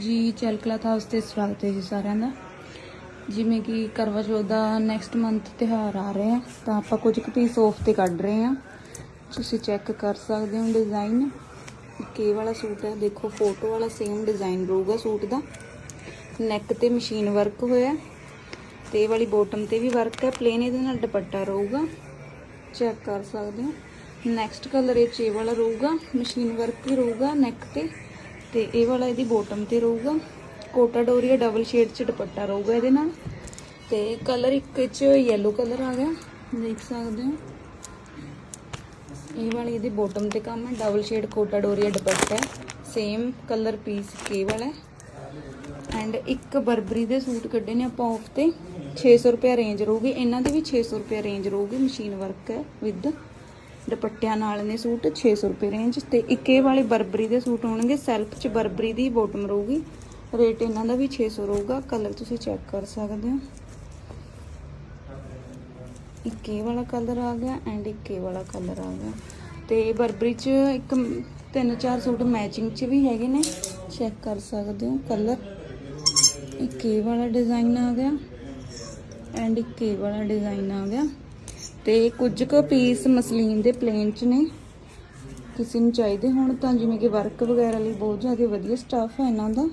ਜੀ ਚਲਕਲਾਥ ਹਾਊਸ ਤੇ ਸਵਾਗਤ ਹੈ ਜੀ ਸਾਰਿਆਂ ਦਾ। ਜਿਵੇਂ ਕਿ ਕਰਵਾ ਚੌਥ ਦਾ ਨੈਕਸਟ ਮੰਥ ਤਿਉਹਾਰ ਆ ਰਿਹਾ ਤਾਂ ਆਪਾਂ ਕੁਝ ਕੁ ਪੀਸ ਆਫ ਤੇ ਕੱਢ ਰਹੇ ਹਾਂ। ਤੁਸੀਂ ਚੈੱਕ ਕਰ ਸਕਦੇ ਹੋ ਡਿਜ਼ਾਈਨ ਕੇ ਵਾਲਾ ਸੂਟ ਹੈ, ਦੇਖੋ ਫੋਟੋ ਵਾਲਾ ਸੇਮ ਡਿਜ਼ਾਈਨ ਰਹੂਗਾ ਸੂਟ ਦਾ। ਨੈਕ ਤੇ ਮਸ਼ੀਨ ਵਰਕ ਹੋਇਆ ਤੇ ਇਹ ਵਾਲੀ ਬੋਟਮ ਤੇ ਵੀ ਵਰਕ ਹੈ ਪਲੇਨ ਇਹਦੇ ਨਾਲ ਦੁਪੱਟਾ ਰਹੂਗਾ। ਚੈੱਕ ਕਰ ਸਕਦੇ ਹੋ। ਨੈਕਸਟ ਕਲਰ ਇਹ 'ਚ ਇਹ ਵਾਲਾ ਰਹੂਗਾ ਮਸ਼ੀਨ ਵਰਕ ਹੀ ਰਹੂਗਾ ਨੈਕ ਤੇ। ਤੇ ਇਹ ਵਾਲਾ ਇਹਦੀ ਬੋਟਮ ਤੇ ਰਹੂਗਾ। ਕੋਟਾ ਡੋਰੀਆ ਡਬਲ ਸ਼ੇਡ ਚ ਦੁਪੱਟਾ ਰਹੂਗਾ ਇਹਦੇ ਨਾਲ। ਤੇ ਕਲਰ ਇੱਕ ਚ ਯੈਲੋ ਕਲਰ ਆ ਗਿਆ, ਦੇਖ ਸਕਦੇ ਹੋ। ਇਹ ਵਾਲੀ ਇਹਦੀ ਬੋਟਮ ਤੇ ਕੰਮ ਹੈ ਡਬਲ ਸ਼ੇਡ ਕੋਟਾ ਡੋਰੀਆ ਦੁਪੱਟਾ ਹੈ। ਸੇਮ ਕਲਰ ਪੀਸ ਕੇ ਵਾਲਾ ਹੈ। ਐਂਡ ਇੱਕ ਬਰਬਰੀ ਦੇ ਸੂਟ ਕੱਢੇ ਨੇ ਆਪਾਂ ਆਫ ਤੇ। 600 ਰੁਪਏ ਰੇਂਜ ਰਹੂਗੀ। ਇਹਨਾਂ ਦੀ ਵੀ 600 ਰੁਪਏ ਰੇਂਜ ਰਹੂਗੀ ਮਸ਼ੀਨ ਵਰਕ ਹੈ ਵਿਦ ਦੁਪੱਟਿਆਂ ਨਾਲ ਨੇ ਸੂਟ 600 ਰੁਪਏ ਰੇਂਜ ਤੇ ਇੱਕ ਇਹ ਵਾਲੇ ਬਰਬਰੀ ਦੇ ਸੂਟ ਹੋਣਗੇ। ਸੈਲਫ ਚ ਬਰਬਰੀ ਦੀ ਬੋਟਮ ਰਹੂਗੀ। ਰੇਟ ਇਹਨਾਂ ਦਾ ਵੀ 600 ਰਹੂਗਾ। ਕਲਰ ਤੁਸੀਂ ਚੈੱਕ ਕਰ ਸਕਦੇ ਹੋ। ਇੱਕ ਇਹ ਵਾਲਾ ਕਲਰ ਆ ਗਿਆ ਐਂਡ ਇੱਕ ਇਹ ਵਾਲਾ ਕਲਰ ਆ ਗਿਆ। ਤੇ ਬਰਬਰੀ ਚ ਇੱਕ ਤਿੰਨ ਚਾਰ ਸੂਟ ਮੈਚਿੰਗ ਚ ਵੀ ਹੈਗੇ ਨੇ। ਚੈੱਕ ਕਰ ਸਕਦੇ ਹੋ ਕਲਰ ਇੱਕ ਇਹ ਵਾਲਾ ਡਿਜ਼ਾਈਨ ਆ ਗਿਆ ਐਂਡ ਇੱਕ ਇਹ ਵਾਲਾ ਡਿਜ਼ਾਈਨ ਆ ਗਿਆ। ਤੇ ਕੁਝ ਕੁ ਪੀਸ ਮਸਲੀਨ ਦੇ ਪਲੇਨ ਚ ਨੇ। ਕਿਸੇ ਨੂੰ ਚਾਹੀਦੇ ਹੋਣ ਤਾਂ ਜਿਵੇਂ ਕਿ ਵਰਕ ਵਗੈਰਾ ਲਈ ਬਹੁਤ ਜ਼ਿਆਦਾ ਵਧੀਆ ਸਟਾਫ ਹੈ ਇਹਨਾਂ ਦਾ।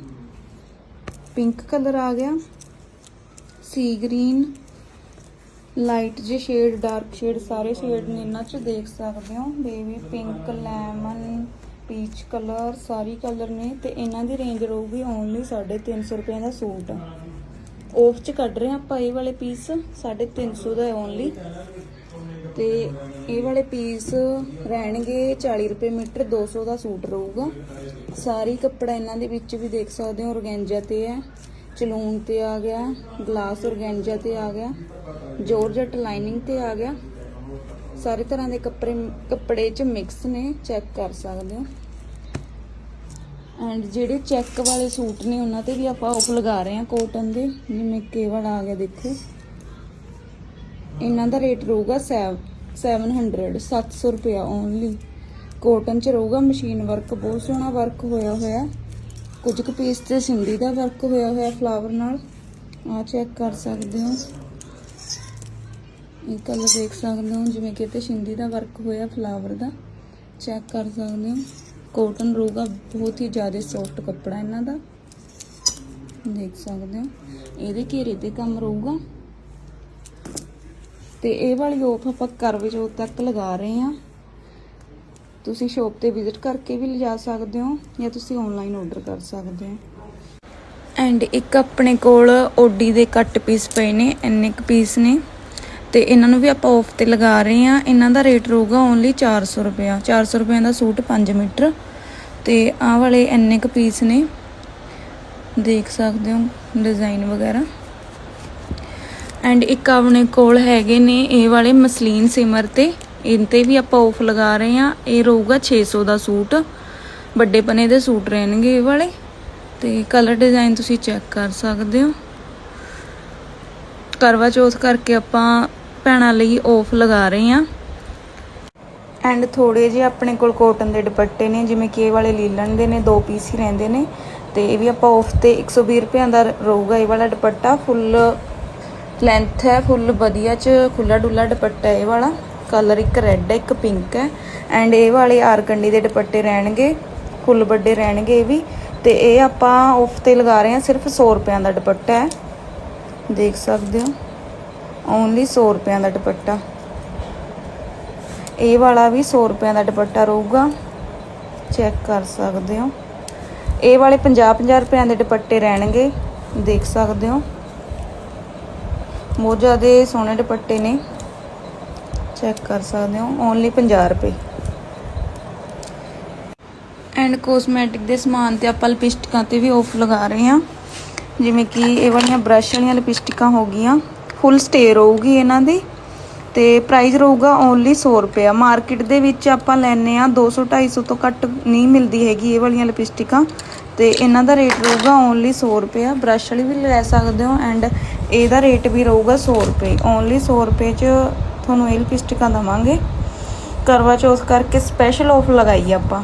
ਪਿੰਕ ਕਲਰ ਆ ਗਿਆ। ਸੀ ਗ੍ਰੀਨ ਲਾਈਟ ਜੇ ਸ਼ੇਡ ਡਾਰਕ ਸ਼ੇਡ ਸਾਰੇ ਸ਼ੇਡ ਨੇ ਇਹਨਾਂ ਚ ਦੇਖ ਸਕਦੇ ਹੋ। Baby pink lemon peach colour ਸਾਰੀ ਕਲਰ ਨੇ ਤੇ ਇਹਨਾਂ ਦੀ ਰੇਂਜ ਰਹੂਗੀ ਓਨਲੀ 350 ਰੁਪਏ ਦਾ ਸੂਟ। ਆਫ ਚ ਕੱਢ ਰਹੇ ਹਾਂ ਆਪਾਂ ਇਹ ਵਾਲੇ ਪੀਸ 350 ਦਾ ਓਨਲੀ ਤੇ ਇਹ ਵਾਲੇ ਪੀਸ ਰਹਿਣਗੇ 40 ਰੁਪਏ ਮੀਟਰ 200 ਦਾ ਸੂਟ ਰਹੂਗਾ। ਸਾਰੀ ਕੱਪੜਾ ਇਹਨਾਂ ਦੇ ਵਿੱਚ ਵੀ ਦੇਖ ਸਕਦੇ ਹੋ, ਔਰਗੈਂਜਾ ਤੇ ਹੈ, ਚਲੂਨ ਤੇ ਆ ਗਿਆ, ਗਲਾਸ ਔਰਗੈਂਜਾ ਤੇ ਆ ਗਿਆ, ਜੋਰਜਟ ਲਾਈਨਿੰਗ ਤੇ ਆ ਗਿਆ। ਸਾਰੇ ਤਰ੍ਹਾਂ ਦੇ ਕੱਪੜੇ ਕੱਪੜੇ ਚ ਮਿਕਸ ਨੇ ਚੈੱਕ ਕਰ ਸਕਦੇ ਹੋ। ਐਂਡ ਜਿਹੜੇ ਚੈੱਕ ਵਾਲੇ ਸੂਟ ਨੇ, ਉਹਨਾਂ ਤੇ ਵੀ ਆਪਾਂ ਆਫ ਲਗਾ ਰਹੇ ਹਾਂ ਕੋਟਨ ਦੇ, ਜਿਵੇਂ ਕੇਵਲ ਆ ਗਿਆ ਦੇਖੋ। ਇਹਨਾਂ ਦਾ ਰੇਟ ਰਹੂਗਾ 700 700 ਰੁਪਿਆ ਓਨਲੀ ਕੋਟਨ ਚ ਰਹੂਗਾ ਮਸ਼ੀਨ ਵਰਕ ਬਹੁਤ ਸੋਹਣਾ ਵਰਕ ਹੋਇਆ ਹੋਇਆ। ਕੁਝ ਕੁ ਪੀਸ ਤੇ ਸਿੰਦੀ ਦਾ ਵਰਕ ਹੋਇਆ ਹੋਇਆ ਫਲਾਵਰ ਨਾਲ। ਆ ਚੈੱਕ ਕਰ ਸਕਦੇ ਹੋ। ਇਹ ਕਲਰ ਦੇਖ ਸਕਦੇ ਹੋ, ਜਿਵੇਂ ਕਿ ਤੇ ਸਿੰਦੀ ਦਾ ਵਰਕ ਹੋਇਆ ਫਲਾਵਰ ਦਾ। ਚੈੱਕ ਕਰ ਸਕਦੇ ਹੋ। ਕੋਟਨ ਰਹੂਗਾ ਬਹੁਤ ਹੀ ਜ਼ਿਆਦਾ ਸੌਫਟ ਕੱਪੜਾ ਇਹਨਾਂ ਦਾ। ਦੇਖ ਸਕਦੇ ਹੋ। ਇਹਦੇ ਘੇਰੇ ਤੇ ਕੰਮ ਰਹੂਗਾ। ਤੇ ਇਹ ਵਾਲੀ ਆਫ ਆਪਾਂ ਕਰਵੇ ਚੌਥ ਤੱਕ ਲਗਾ ਰਹੇ ਹਾਂ। ਤੁਸੀਂ ਸ਼ੋਪ ਤੇ ਵਿਜ਼ਿਟ ਕਰਕੇ ਵੀ ਲਿਜਾ ਸਕਦੇ ਹੋ ਜਾਂ ਤੁਸੀਂ ਆਨਲਾਈਨ ਆਰਡਰ ਕਰ ਸਕਦੇ ਹੋ। ਐਂਡ ਇੱਕ ਆਪਣੇ ਕੋਲ ਓਡੀ ਦੇ ਕੱਟ ਪੀਸ ਪਏ ਨੇ, ਇੰਨੇ ਕੁ ਪੀਸ ਨੇ। ਤੇ ਇਹਨਾਂ ਨੂੰ ਵੀ ਆਪਾਂ ਆਫ ਤੇ ਲਗਾ ਰਹੇ ਹਾਂ। ਇਹਨਾਂ ਦਾ ਰੇਟ ਰਹੂਗਾ ਓਨਲੀ 400 ਰੁਪਿਆ 400 ਰੁਪਏ ਦਾ ਸੂਟ 5 ਮੀਟਰ। ਤੇ ਆਹ ਵਾਲੇ ਇੰਨੇ ਕੁ ਪੀਸ ਨੇ। ਦੇਖ ਸਕਦੇ ਹੋ ਡਿਜ਼ਾਈਨ ਵਗੈਰਾ। ਐਂਡ ਇੱਕ ਆਪਣੇ ਕੋਲ ਹੈਗੇ ਨੇ ਇਹ ਵਾਲੇ ਮਸਲੀਨ ਸਿਮਰ ਤੇ। ਇਨ ਤੇ ਵੀ ਆਪਾਂ ਆਫ ਲਗਾ ਰਹੇ ਹਾਂ। ਇਹ ਰਹੂਗਾ 600 ਦਾ ਸੂਟ। ਵੱਡੇ ਪਨੇ ਦੇ ਸੂਟ ਰਹਿਣਗੇ ਇਹ ਵਾਲੇ। ਤੇ ਕਲਰ ਡਿਜ਼ਾਈਨ ਤੁਸੀਂ ਚੈੱਕ ਕਰ ਸਕਦੇ ਹੋ। ਕਰਵਾ ਚੌਥ ਕਰਕੇ ਆਪਾਂ ਭੈਣਾਂ ਲਈ ਆਫ ਲਗਾ ਰਹੇ ਹਾਂ। ਐਂਡ ਥੋੜੇ ਜਿਹੇ ਆਪਣੇ ਕੋਲ ਕੋਟਨ ਦੇ ਦੁਪੱਟੇ ਨੇ, ਜਿਵੇਂ ਕਿ ਇਹ ਵਾਲੇ ਲੀਲਣ ਦੇ ਨੇ, ਦੋ ਪੀਸ ਹੀ ਰਹਿੰਦੇ ਨੇ। ਤੇ ਇਹ ਵੀ ਆਪਾਂ ਆਫ ਤੇ 120 ਰੁਪਏ ਦਾ ਰਹੂਗਾ ਇਹ ਵਾਲਾ ਦੁਪੱਟਾ ਫੁੱਲ ਲੈਂਥ ਹੈ ਫੁੱਲ ਵਧੀਆ ਚ ਖੁੱਲਾ ਡੁੱਲਾ ਦੁਪੱਟਾ ਇਹ ਵਾਲਾ। ਕਲਰ ਇੱਕ ਰੈੱਡ ਹੈ, ਇੱਕ ਪਿੰਕ ਹੈ। ਐਂਡ ਇਹ ਵਾਲੇ ਆਰਗੰਡੀ ਦੇ ਦੁਪੱਟੇ ਰਹਿਣਗੇ, ਫੁੱਲ ਵੱਡੇ ਰਹਿਣਗੇ ਇਹ ਵੀ। ਤੇ ਇਹ ਆਪਾਂ ਆਫ ਤੇ ਲਗਾ ਰਹੇ ਹਾਂ, ਸਿਰਫ 100 ਰੁਪਏ ਦਾ ਦੁਪੱਟਾ ਹੈ। ਦੇਖ ਸਕਦੇ ਹੋ। ਓਨਲੀ 100 ਰੁਪਏ ਦਾ ਦੁਪੱਟਾ। ਇਹ ਵਾਲਾ ਵੀ 100 ਰੁਪਏ ਦਾ ਦੁਪੱਟਾ ਰਹੂਗਾ। ਚੈੱਕ ਕਰ ਸਕਦੇ ਹੋ। ਇਹ ਵਾਲੇ 50 50 ਰੁਪਏ ਦੇ ਦੁਪੱਟੇ ਰਹਿਣਗੇ। ਦੇਖ ਸਕਦੇ ਹੋ। ਬਹੁਤ ਜ਼ਿਆਦਾ ਸੋਹਣੇ ਦੁਪੱਟੇ ਨੇ। ਚੈੱਕ ਕਰ ਸਕਦੇ ਹੋ ਓਨਲੀ 50 ਰੁਪਏ। ਐਂਡ ਕੋਸਮੈਟਿਕ ਦੇ ਸਮਾਨ ਤੇ ਆਪਾਂ ਲਿਪਸਟਿਕਾਂ ਤੇ ਵੀ ਆਫ ਲਗਾ ਰਹੇ ਹਾਂ। ਜਿਵੇਂ ਕਿ ਇਹ ਵਾਲੀਆਂ ਬ੍ਰਸ਼ ਵਾਲੀਆਂ ਲਿਪਸਟਿਕਾਂ ਹੋ ਗਈਆਂ। ਫੁੱਲ ਸਟੇ ਰਹੂਗੀ ਇਹਨਾਂ ਦੀ। ਤੇ ਪ੍ਰਾਈਸ ਰਹੂਗਾ ਓਨਲੀ 100 ਰੁਪਿਆ ਮਾਰਕੀਟ ਦੇ ਵਿੱਚ ਆਪਾਂ ਲੈਨੇ ਆ 200 250 ਤੋਂ ਘੱਟ ਨਹੀਂ ਮਿਲਦੀ ਹੈਗੀ ਇਹ ਵਾਲੀਆਂ ਲਿਪਸਟਿਕਾਂ। ਤੇ ਇਹਨਾਂ ਦਾ ਰੇਟ ਰਹੂਗਾ ਓਨਲੀ 100 ਰੁਪਿਆ ਬ੍ਰਸ਼ ਵਾਲੀ ਵੀ ਲੈ ਸਕਦੇ ਹੋ ਐਂਡ ਇਹਦਾ ਰੇਟ ਵੀ ਰਹੂਗਾ 100 ਰੁਪਏ। ਓਨਲੀ 100 ਰੁਪਏ ਚ ਤੁਹਾਨੂੰ ਇਹ ਲਿਪਸਟਿਕਾਂ ਦਵਾਂਗੇ। ਕਰਵਾ ਚੌਥ ਕਰਕੇ ਸਪੈਸ਼ਲ ਆਫ ਲਗਾਈ ਆਪਾਂ।